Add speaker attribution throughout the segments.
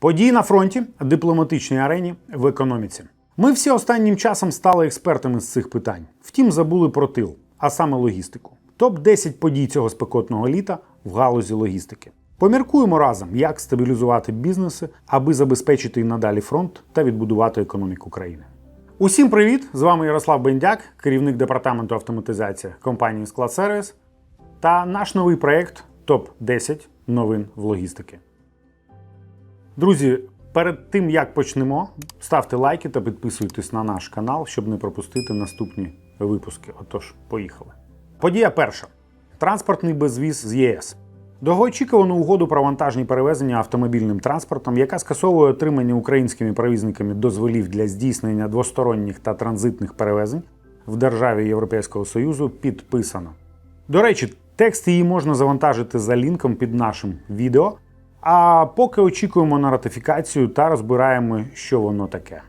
Speaker 1: Події на фронті, дипломатичній арені в економіці. Ми всі останнім часом стали експертами з цих питань. Втім, забули про тил, а саме логістику. Топ 10 подій цього спекотного літа в галузі логістики. Поміркуємо разом, як стабілізувати бізнеси, аби забезпечити і надалі фронт та відбудувати економіку країни. Усім привіт! З вами Ярослав Бендяк, керівник департаменту автоматизації компанії Склад Сервіс та наш новий проект Топ 10 новин в логістики. Друзі, перед тим як почнемо, ставте лайки та підписуйтесь на наш канал, щоб не пропустити наступні випуски. Отож, поїхали. Подія перша: транспортний безвіз з ЄС. Довгоочікувану угоду про вантажні перевезення автомобільним транспортом, яка скасовує отримання українськими перевізниками дозволів для здійснення двосторонніх та транзитних перевезень в державі Європейського Союзу, підписано. До речі, текст її можна завантажити за лінком під нашим відео. А поки очікуємо на ратифікацію та розбираємо, що воно таке.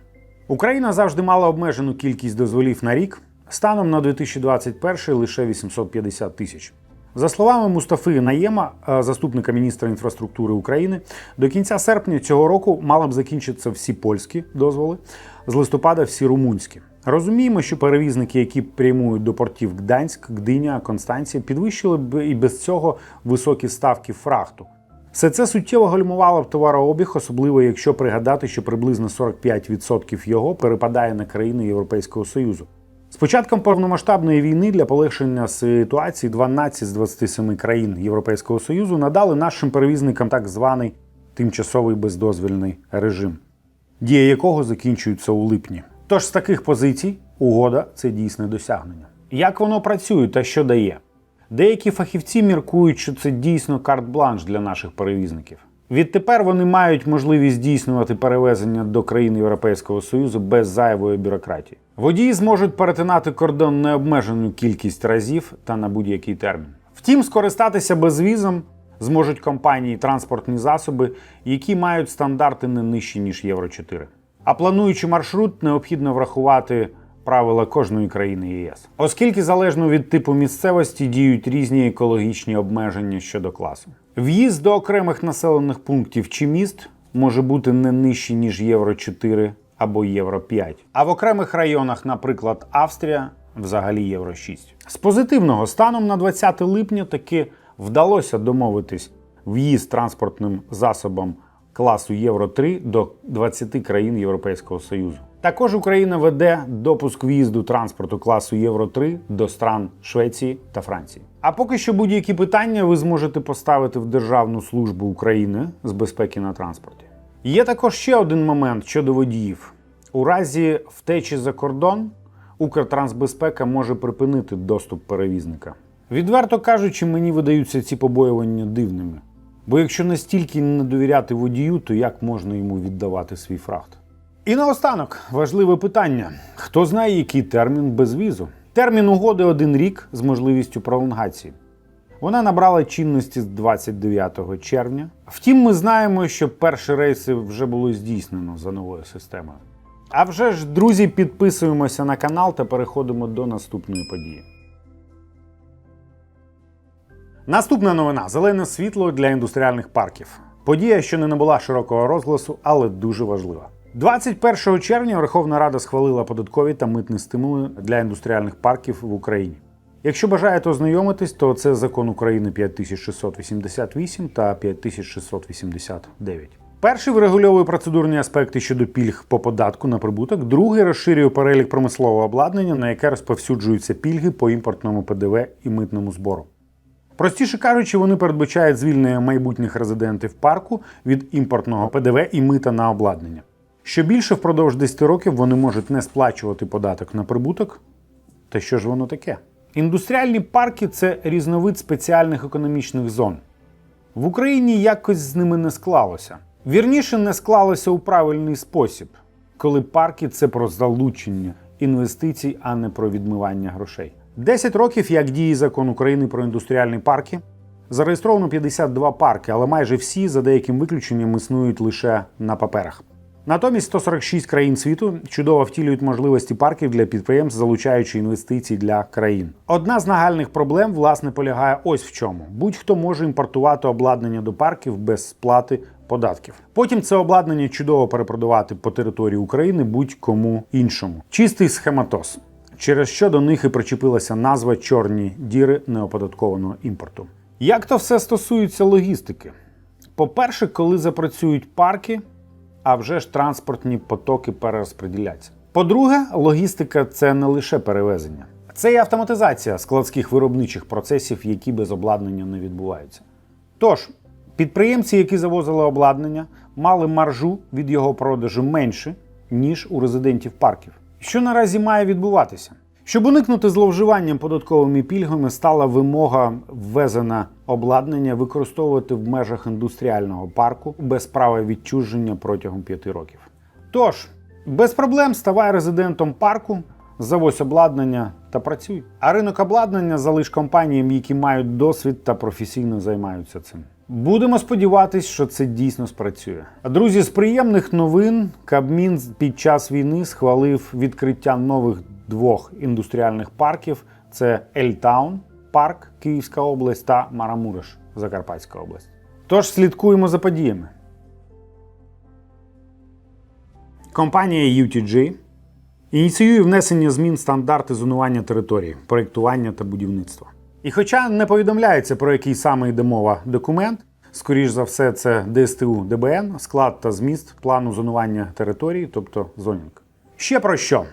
Speaker 1: Україна завжди мала обмежену кількість дозволів на рік. Станом на 2021 лише 850 тисяч. За словами Мустафи Наєма, е, заступника міністра інфраструктури України, до кінця серпня цього року мали б закінчитися всі польські дозволи, з листопада всі румунські. Розуміємо, що перевізники, які прямують до портів Гданськ, Гдиня, Констанція, підвищили б і без цього високі ставки фрахту. Все це суттєво гальмувало б товарообіг, особливо якщо пригадати, що приблизно 45% його перепадає на країни Європейського Союзу. З початком повномасштабної війни для полегшення ситуації 12 з 27 країн Європейського Союзу надали нашим перевізникам так званий тимчасовий бездозвільний режим, дія якого закінчується у липні. Тож з таких позицій угода це дійсне досягнення. Як воно працює та що дає? Деякі фахівці міркують, що це дійсно карт-бланш для наших перевізників. Відтепер вони мають можливість здійснювати перевезення до країн Європейського Союзу без зайвої бюрократії. Водії зможуть перетинати кордон необмежену кількість разів та на будь-який термін. Втім, скористатися безвізом зможуть компанії транспортні засоби, які мають стандарти не нижчі ніж Євро 4. А плануючи маршрут, необхідно врахувати правила кожної країни ЄС, оскільки залежно від типу місцевості діють різні екологічні обмеження щодо класу. В'їзд до окремих населених пунктів чи міст може бути не нижчий ніж Євро 4 або Євро 5. А в окремих районах, наприклад, Австрія, взагалі Євро 6. З позитивного станом на 20 липня таки вдалося домовитись в'їзд транспортним засобом класу Євро 3 до 20 країн Європейського Союзу. Також Україна веде допуск в'їзду транспорту класу Євро 3 до стран Швеції та Франції. А поки що будь-які питання ви зможете поставити в Державну службу України з безпеки на транспорті. Є також ще один момент щодо водіїв. У разі втечі за кордон Укртрансбезпека може припинити доступ перевізника. Відверто кажучи, мені видаються ці побоювання дивними. Бо якщо настільки не довіряти водію, то як можна йому віддавати свій фрахт? І наостанок важливе питання: хто знає, який термін безвізу? Термін угоди один рік з можливістю пролонгації. Вона набрала чинності з 29 червня. Втім, ми знаємо, що перші рейси вже було здійснено за новою системою. А вже ж, друзі, підписуємося на канал та переходимо до наступної події. Наступна новина зелене світло для індустріальних парків. Подія, що не набула широкого розголосу, але дуже важлива. 21 червня Верховна Рада схвалила податкові та митні стимули для індустріальних парків в Україні. Якщо бажаєте ознайомитись, то це закон України 5688 та 5689. Перший врегульовує процедурні аспекти щодо пільг по податку на прибуток, другий розширює перелік промислового обладнання, на яке розповсюджуються пільги по імпортному ПДВ і митному збору. Простіше кажучи, вони передбачають звільнення майбутніх резидентів парку від імпортного ПДВ і мита на обладнання. Що більше впродовж 10 років вони можуть не сплачувати податок на прибуток. Та що ж воно таке? Індустріальні парки це різновид спеціальних економічних зон. В Україні якось з ними не склалося. Вірніше, не склалося у правильний спосіб, коли парки це про залучення інвестицій, а не про відмивання грошей. 10 років, як діє закон України про індустріальні парки, зареєстровано 52 парки, але майже всі, за деяким виключенням, існують лише на паперах. Натомість 146 країн світу чудово втілюють можливості парків для підприємств, залучаючи інвестиції для країн. Одна з нагальних проблем, власне, полягає ось в чому: будь-хто може імпортувати обладнання до парків без сплати податків. Потім це обладнання чудово перепродавати по території України будь-кому іншому. Чистий схематоз, через що до них і причепилася назва чорні діри неоподаткованого імпорту. Як то все стосується логістики? По-перше, коли запрацюють парки, а вже ж транспортні потоки перерозподіляться. По-друге, логістика це не лише перевезення, це і автоматизація складських виробничих процесів, які без обладнання не відбуваються. Тож, підприємці, які завозили обладнання, мали маржу від його продажу менше, ніж у резидентів парків. Що наразі має відбуватися? Щоб уникнути зловживанням податковими пільгами, стала вимога ввезене обладнання використовувати в межах індустріального парку без права відчуження протягом 5 років. Тож, без проблем ставай резидентом парку, завозь обладнання та працюй. А ринок обладнання залиш компаніям, які мають досвід та професійно займаються цим. Будемо сподіватись, що це дійсно спрацює. Друзі, з приємних новин Кабмін під час війни схвалив відкриття нових двох індустріальних парків: це Ельтаун, парк Київська область та Марамуриш, Закарпатська область. Тож слідкуємо за подіями. Компанія UTG ініціює внесення змін стандарти зонування території, проєктування та будівництва. І хоча не повідомляється про який саме йде мова документ, скоріш за все, це ДСТУ ДБН, склад та зміст плану зонування території, тобто зонінг. Ще про що?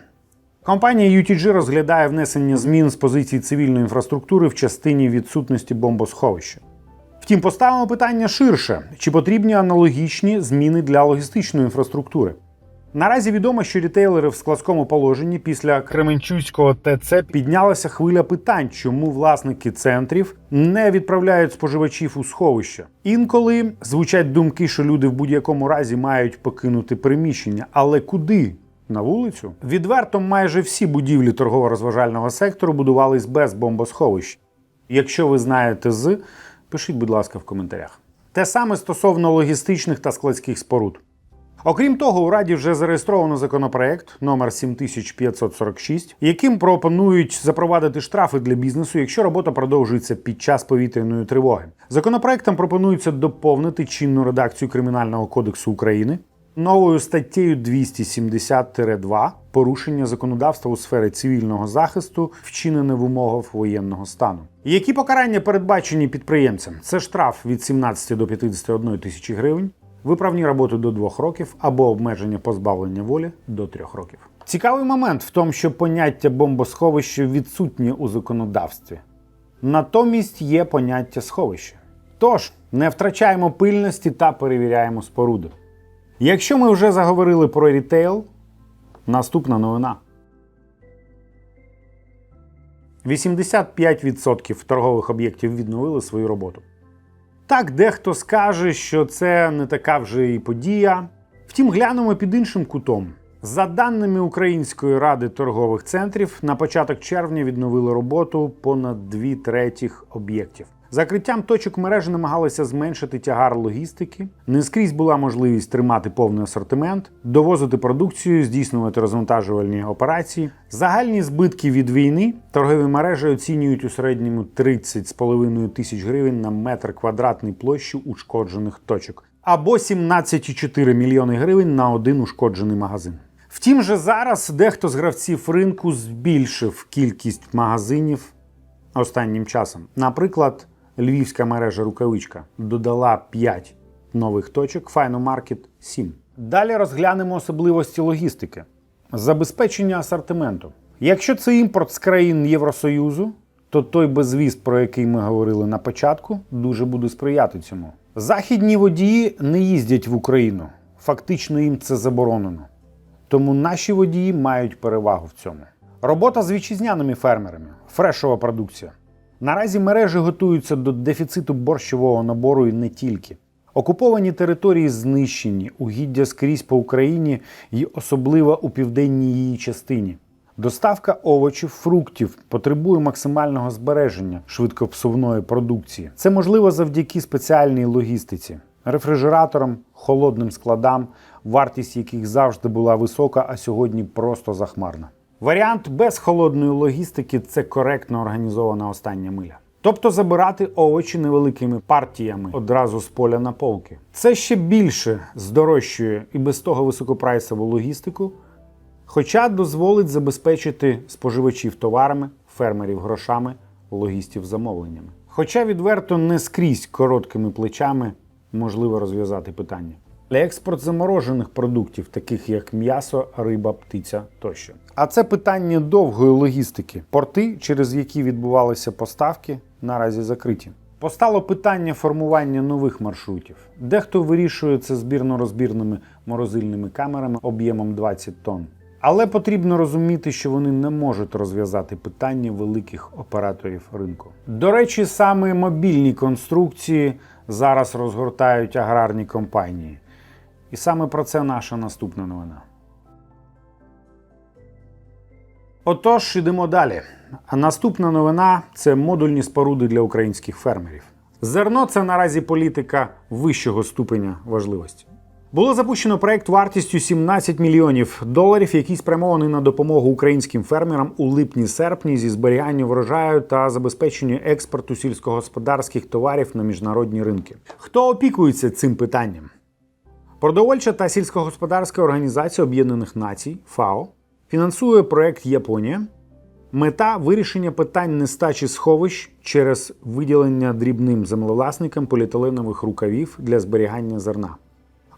Speaker 1: Компанія UTG розглядає внесення змін з позиції цивільної інфраструктури в частині відсутності бомбосховища. Втім, поставимо питання ширше: чи потрібні аналогічні зміни для логістичної інфраструктури? Наразі відомо, що рітейлери в складському положенні після Кременчуцького ТЦ піднялася хвиля питань, чому власники центрів не відправляють споживачів у сховища. Інколи звучать думки, що люди в будь-якому разі мають покинути приміщення, але куди? На вулицю? Відверто, майже всі будівлі торгово-розважального сектору будувались без бомбосховищ. Якщо ви знаєте з, пишіть, будь ласка, в коментарях. Те саме стосовно логістичних та складських споруд. Окрім того, у Раді вже зареєстровано законопроект номер 7546, яким пропонують запровадити штрафи для бізнесу, якщо робота продовжується під час повітряної тривоги. Законопроектом пропонується доповнити чинну редакцію Кримінального кодексу України новою статтею 270-2 порушення законодавства у сфері цивільного захисту, вчинене в умовах воєнного стану. Які покарання передбачені підприємцям? Це штраф від 17 до 51 тисячі гривень, виправні роботи до 2 років або обмеження позбавлення волі до 3 років. Цікавий момент в тому, що поняття бомбосховище відсутнє у законодавстві. Натомість є поняття сховища. Тож не втрачаємо пильності та перевіряємо споруди. Якщо ми вже заговорили про рітейл, наступна новина. 85% торгових об'єктів відновили свою роботу. Так, дехто скаже, що це не така вже і подія. Втім, глянемо під іншим кутом. За даними Української ради торгових центрів, на початок червня відновили роботу понад дві третіх об'єктів. Закриттям точок мережі намагалися зменшити тягар логістики. Не скрізь була можливість тримати повний асортимент, довозити продукцію, здійснювати розвантажувальні операції. Загальні збитки від війни торгові мережі оцінюють у середньому 30,5 тисяч гривень на метр квадратний площі ушкоджених точок, або 17,4 мільйони гривень на один ушкоджений магазин. Втім, же зараз дехто з гравців ринку збільшив кількість магазинів останнім часом. Наприклад, львівська мережа рукавичка додала 5 нових точок, Market 7. Далі розглянемо особливості логістики. Забезпечення асортименту. Якщо це імпорт з країн Євросоюзу, то той безвіз, про який ми говорили на початку, дуже буде сприяти цьому. Західні водії не їздять в Україну. Фактично їм це заборонено. Тому наші водії мають перевагу в цьому. Робота з вітчизняними фермерами, фрешова продукція. Наразі мережі готуються до дефіциту борщового набору і не тільки. Окуповані території знищені, угіддя скрізь по Україні і особливо у південній її частині. Доставка овочів, фруктів потребує максимального збереження швидкопсувної продукції. Це можливо завдяки спеціальній логістиці, рефрижераторам, холодним складам, вартість яких завжди була висока, а сьогодні просто захмарна. Варіант без холодної логістики це коректно організована остання миля. Тобто забирати овочі невеликими партіями одразу з поля на полки. Це ще більше здорожчує і без того високопрайсову логістику, хоча дозволить забезпечити споживачів товарами, фермерів грошами, логістів замовленнями. Хоча відверто не скрізь короткими плечами можливо розв'язати питання. Експорт заморожених продуктів, таких як м'ясо, риба, птиця тощо. А це питання довгої логістики. Порти, через які відбувалися поставки, наразі закриті. Постало питання формування нових маршрутів. Дехто вирішує це збірно-розбірними морозильними камерами об'ємом 20 тонн. Але потрібно розуміти, що вони не можуть розв'язати питання великих операторів ринку. До речі, саме мобільні конструкції зараз розгортають аграрні компанії. І саме про це наша наступна новина. Отож, ідемо далі. А наступна новина це модульні споруди для українських фермерів. Зерно це наразі політика вищого ступеня важливості. Було запущено проект вартістю 17 мільйонів доларів, який спрямований на допомогу українським фермерам у липні-серпні зі зберігання врожаю та забезпеченню експорту сільськогосподарських товарів на міжнародні ринки. Хто опікується цим питанням? Продовольча та сільськогосподарська організація Об'єднаних Націй ФАО фінансує проект Японія. Мета вирішення питань нестачі сховищ через виділення дрібним землевласникам поліетиленових рукавів для зберігання зерна,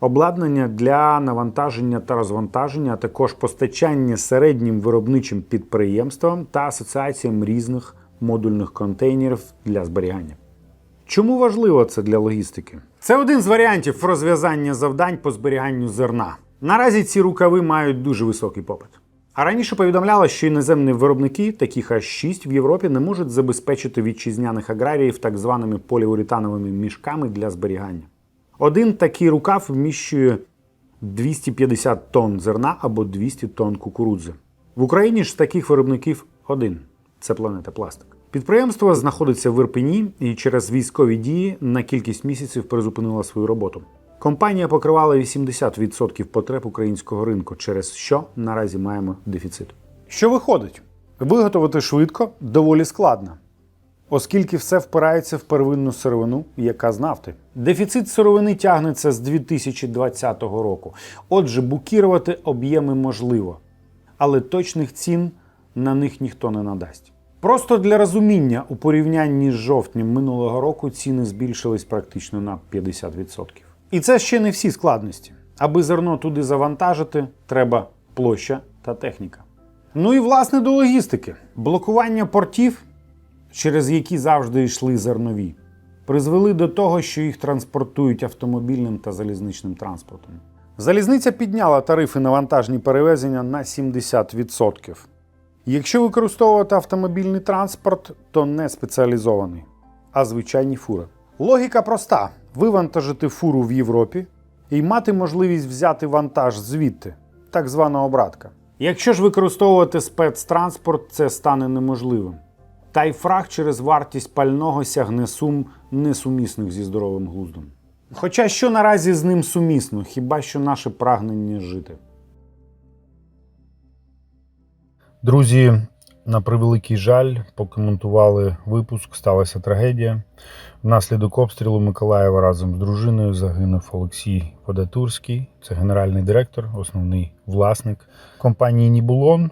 Speaker 1: обладнання для навантаження та розвантаження, а також постачання середнім виробничим підприємствам та асоціаціям різних модульних контейнерів для зберігання. Чому важливо це для логістики? Це один з варіантів розв'язання завдань по зберіганню зерна. Наразі ці рукави мають дуже високий попит. А раніше повідомляла, що іноземні виробники, таких аж 6 в Європі, не можуть забезпечити вітчизняних аграріїв так званими поліуретановими мішками для зберігання. Один такий рукав вміщує 250 тонн зерна або 200 тонн кукурудзи. В Україні ж таких виробників один це планета пластик. Підприємство знаходиться в Ірпені і через військові дії на кількість місяців призупинило свою роботу. Компанія покривала 80% потреб українського ринку, через що наразі маємо дефіцит. Що виходить? Виготовити швидко доволі складно, оскільки все впирається в первинну сировину, яка з нафти. Дефіцит сировини тягнеться з 2020 року. Отже, букірувати об'єми можливо, але точних цін на них ніхто не надасть. Просто для розуміння, у порівнянні з жовтнем минулого року ціни збільшились практично на 50%. І це ще не всі складності. Аби зерно туди завантажити, треба площа та техніка. Ну і власне до логістики. Блокування портів, через які завжди йшли зернові, призвели до того, що їх транспортують автомобільним та залізничним транспортом. Залізниця підняла тарифи на вантажні перевезення на 70%. Якщо використовувати автомобільний транспорт, то не спеціалізований, а звичайні фури. Логіка проста: вивантажити фуру в Європі і мати можливість взяти вантаж звідти, так звана обратка. Якщо ж використовувати спецтранспорт, це стане неможливим. Та й фраг через вартість пального сягне сум несумісних зі здоровим глуздом. Хоча що наразі з ним сумісно, хіба що наше прагнення жити.
Speaker 2: Друзі, на превеликий жаль, покоментували випуск, сталася трагедія. Внаслідок обстрілу Миколаєва разом з дружиною загинув Олексій Податурський, це генеральний директор, основний власник компанії Нібулон.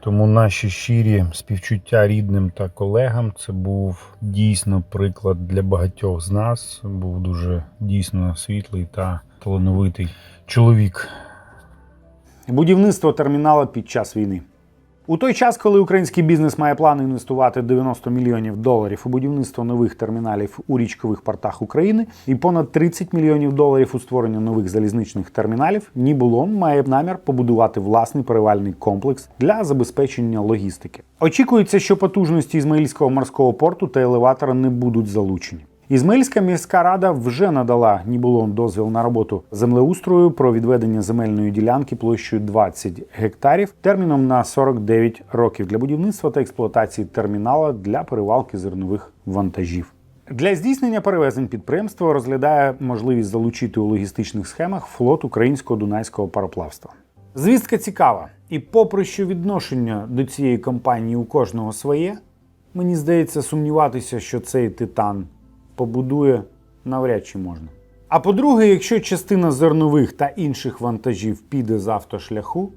Speaker 2: Тому наші щирі співчуття рідним та колегам. Це був дійсно приклад для багатьох з нас. Був дуже дійсно світлий та талановитий чоловік.
Speaker 1: Будівництво термінала під час війни. У той час, коли український бізнес має плани інвестувати 90 мільйонів доларів у будівництво нових терміналів у річкових портах України і понад 30 мільйонів доларів у створення нових залізничних терміналів, Нібулон має намір побудувати власний перевальний комплекс для забезпечення логістики. Очікується, що потужності Ізмаїльського морського порту та елеватора не будуть залучені. Ізмаїльська міська рада вже надала Нібулон дозвіл на роботу землеустрою про відведення земельної ділянки площею 20 гектарів терміном на 49 років для будівництва та експлуатації термінала для перевалки зернових вантажів. Для здійснення перевезень підприємство розглядає можливість залучити у логістичних схемах флот українського дунайського пароплавства. Звістка цікава, і попри що відношення до цієї компанії у кожного своє, Мені здається, сумніватися, що цей титан побудує навряд чи можна. А по-друге, якщо частина зернових та інших вантажів піде з автошляху,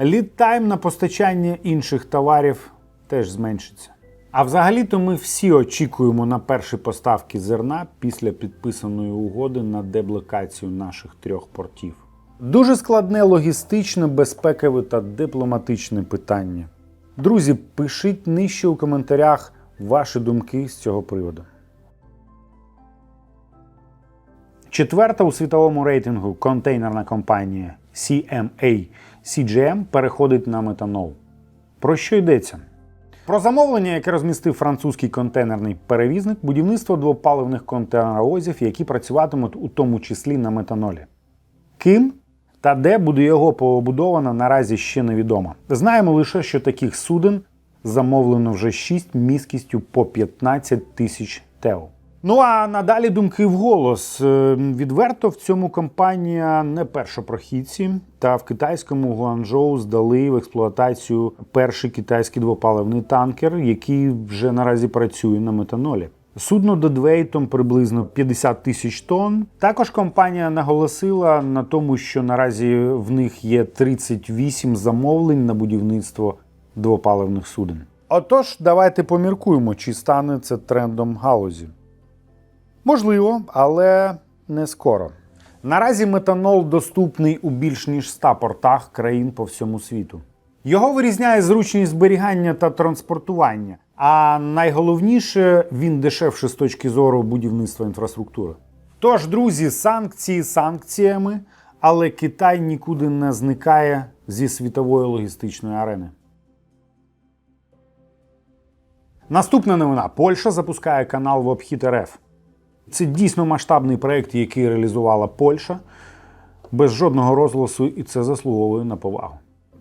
Speaker 1: лід-тайм на постачання інших товарів теж зменшиться. А взагалі-то ми всі очікуємо на перші поставки зерна після підписаної угоди на деблокацію наших трьох портів. Дуже складне логістичне, безпекове та дипломатичне питання. Друзі, пишіть нижче у коментарях ваші думки з цього приводу. Четверта у світовому рейтингу контейнерна компанія CMA CGM переходить на метанол. Про що йдеться? Про замовлення, яке розмістив французький контейнерний перевізник, будівництво двопаливних контейнеровозів, які працюватимуть у тому числі на метанолі. Ким та де буде його побудовано, наразі ще невідомо. Знаємо лише, що таких суден замовлено вже 6 міськістю по 15 тисяч ТЕО. Ну а надалі думки вголос. Е, Відверто в цьому компанія не першопрохідці, та в китайському Гуанчжоу здали в експлуатацію перший китайський двопаливний танкер, який вже наразі працює на метанолі. Судно дедвейтом приблизно 50 тисяч тонн. Також компанія наголосила на тому, що наразі в них є 38 замовлень на будівництво двопаливних суден. Отож, давайте поміркуємо, чи стане це трендом галузі. Можливо, але не скоро. Наразі метанол доступний у більш ніж 100 портах країн по всьому світу. Його вирізняє зручність зберігання та транспортування, а найголовніше він дешевше з точки зору будівництва інфраструктури. Тож, друзі, санкції санкціями, але Китай нікуди не зникає зі світової логістичної арени. Наступна новина: Польща запускає канал в обхід РФ. Це дійсно масштабний проект, який реалізувала Польща без жодного розголосу, і це заслуговує на повагу.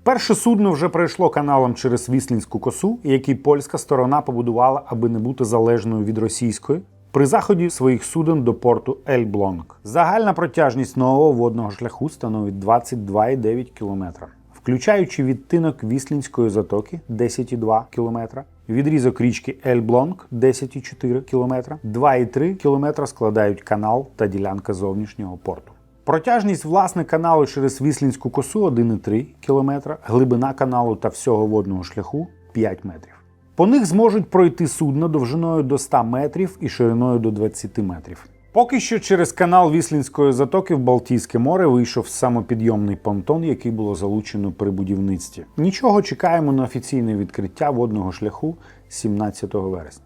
Speaker 1: Перше судно вже пройшло каналом через Віслінську косу, який польська сторона побудувала, аби не бути залежною від російської. При заході своїх суден до порту Ельблонг. Загальна протяжність нового водного шляху становить 22,9 км, включаючи відтинок Віслінської затоки 10,2 км, відрізок річки Ельблонг 10,4 км, 2,3 км складають канал та ділянка зовнішнього порту. Протяжність власне каналу через Віслінську косу 1,3 км, глибина каналу та всього водного шляху 5 метрів. По них зможуть пройти судна довжиною до 100 метрів і шириною до 20 метрів. Поки що через канал Віслінської затоки в Балтійське море вийшов самопідйомний понтон, який було залучено при будівництві. Нічого чекаємо на офіційне відкриття водного шляху 17 вересня.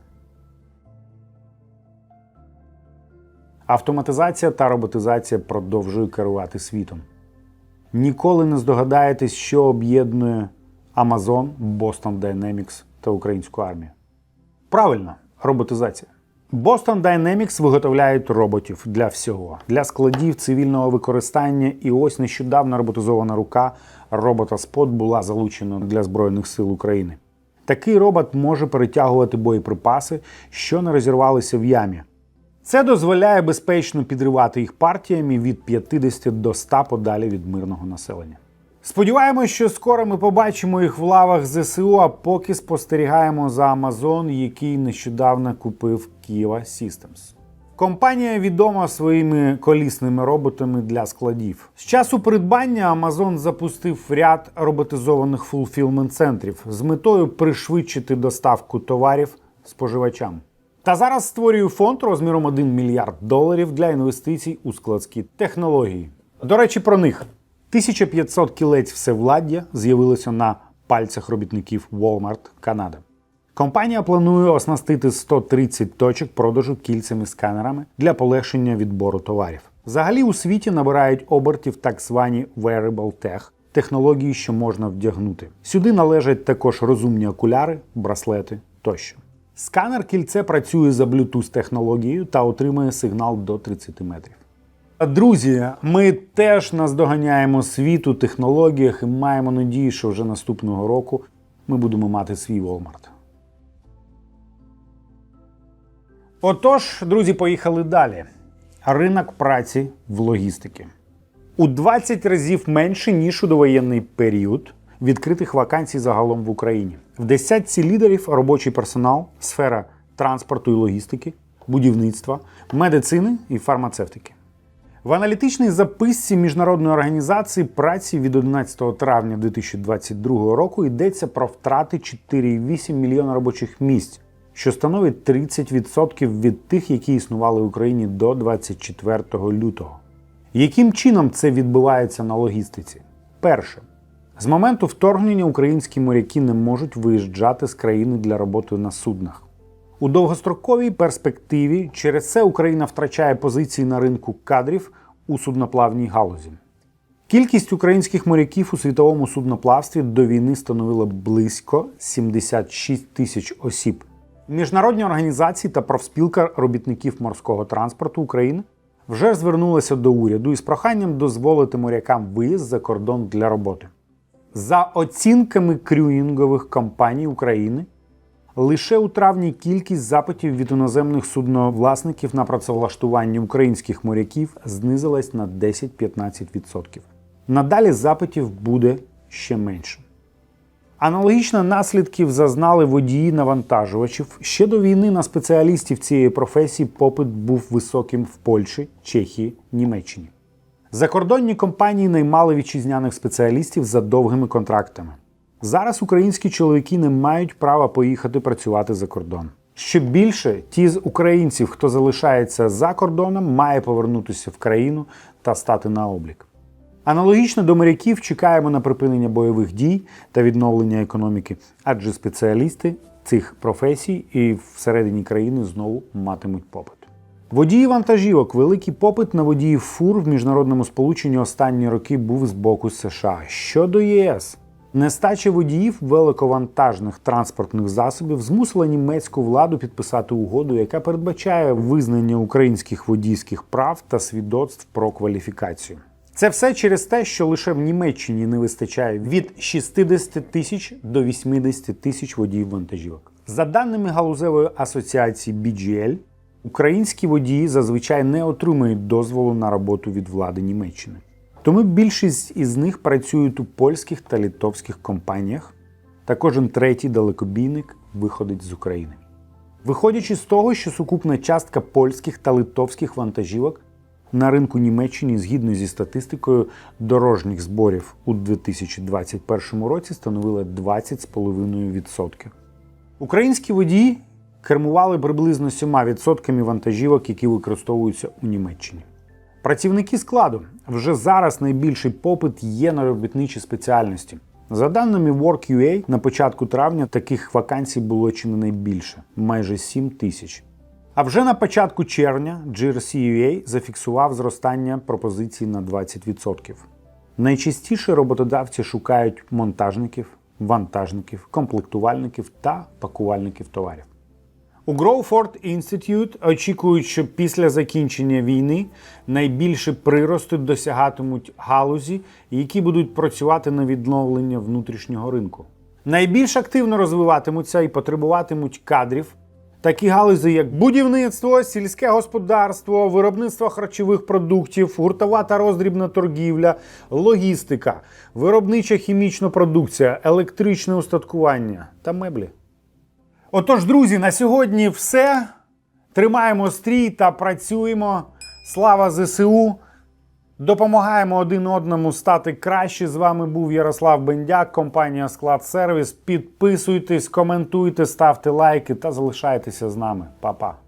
Speaker 1: Автоматизація та роботизація продовжує керувати світом. Ніколи не здогадаєтесь, що об'єднує Amazon, Boston Dynamics та українську армію. Правильно, роботизація. Boston Dynamics виготовляють роботів для всього, для складів цивільного використання. І ось нещодавно роботизована рука робота Spot була залучена для Збройних сил України. Такий робот може перетягувати боєприпаси, що не розірвалися в ямі. Це дозволяє безпечно підривати їх партіями від 50 до 100 подалі від мирного населення. Сподіваємось, що скоро ми побачимо їх в лавах ЗСУ, а поки спостерігаємо за Amazon, який нещодавно купив Kiva Systems. Компанія відома своїми колісними роботами для складів. З часу придбання Amazon запустив ряд роботизованих фулфілмент центрів з метою пришвидшити доставку товарів споживачам. Та зараз створює фонд розміром 1 мільярд доларів для інвестицій у складські технології. До речі, про них 1500 кілець всевладдя з'явилося на пальцях робітників Walmart Канада. Компанія планує оснастити 130 точок продажу кільцями-сканерами для полегшення відбору товарів. Взагалі у світі набирають обертів так звані wearable tech – технології, що можна вдягнути. Сюди належать також розумні окуляри, браслети тощо. Сканер кільце працює за Bluetooth технологією та отримує сигнал до 30 метрів. Друзі, ми теж наздоганяємо світ у технологіях і маємо надію, що вже наступного року ми будемо мати свій Walmart. Отож, друзі, поїхали далі. Ринок праці в логістики. У 20 разів менше, ніж у довоєнний період, відкритих вакансій загалом в Україні. В десятці лідерів робочий персонал, сфера транспорту і логістики, будівництва, медицини і фармацевтики. В аналітичній записці міжнародної організації праці від 11 травня 2022 року йдеться про втрати 4,8 мільйона робочих місць, що становить 30% від тих, які існували в Україні до 24 лютого. Яким чином це відбувається на логістиці? Перше. З моменту вторгнення українські моряки не можуть виїжджати з країни для роботи на суднах. У довгостроковій перспективі через це Україна втрачає позиції на ринку кадрів у судноплавній галузі. Кількість українських моряків у світовому судноплавстві до війни становила близько 76 тисяч осіб. Міжнародні організації та профспілка робітників морського транспорту України вже звернулися до уряду із проханням дозволити морякам виїзд за кордон для роботи. За оцінками крюїнгових компаній України, лише у травні кількість запитів від іноземних судновласників на працевлаштування українських моряків знизилась на 10-15%. Надалі запитів буде ще менше. Аналогічно наслідків зазнали водії навантажувачів. Ще до війни на спеціалістів цієї професії попит був високим в Польщі, Чехії, Німеччині. Закордонні компанії наймали вітчизняних спеціалістів за довгими контрактами. Зараз українські чоловіки не мають права поїхати працювати за кордон. Що більше, ті з українців, хто залишається за кордоном, має повернутися в країну та стати на облік. Аналогічно до моряків чекаємо на припинення бойових дій та відновлення економіки, адже спеціалісти цих професій і всередині країни знову матимуть попит. Водії вантажівок, великий попит на водіїв фур в міжнародному сполученні останні роки був з боку США. Щодо ЄС, нестача водіїв великовантажних транспортних засобів змусила німецьку владу підписати угоду, яка передбачає визнання українських водійських прав та свідоцтв про кваліфікацію. Це все через те, що лише в Німеччині не вистачає від 60 тисяч до 80 тисяч водіїв вантажівок. За даними галузевої асоціації BGL, українські водії зазвичай не отримують дозволу на роботу від влади Німеччини. Тому більшість із них працюють у польських та литовських компаніях, та кожен третій далекобійник виходить з України. Виходячи з того, що сукупна частка польських та литовських вантажівок на ринку Німеччини згідно зі статистикою дорожніх зборів у 2021 році становила 20,5%. Українські водії кермували приблизно 7% вантажівок, які використовуються у Німеччині. Працівники складу вже зараз найбільший попит є на робітничі спеціальності. За даними Work.ua, на початку травня таких вакансій було чи не найбільше майже 7 тисяч. А вже на початку червня GRC.ua зафіксував зростання пропозицій на 20%. Найчастіше роботодавці шукають монтажників, вантажників, комплектувальників та пакувальників товарів. У Growford Institute очікують, що після закінчення війни найбільше прирости досягатимуть галузі, які будуть працювати на відновлення внутрішнього ринку. Найбільш активно розвиватимуться і потребуватимуть кадрів такі галузі, як будівництво, сільське господарство, виробництво харчових продуктів, гуртова та роздрібна торгівля, логістика, виробнича хімічна продукція, електричне устаткування та меблі. Отож, друзі, на сьогодні все. Тримаємо стрій та працюємо. Слава ЗСУ! Допомагаємо один одному стати краще. З вами був Ярослав Бендяк, компанія Склад Сервіс. Підписуйтесь, коментуйте, ставте лайки та залишайтеся з нами. Па-па.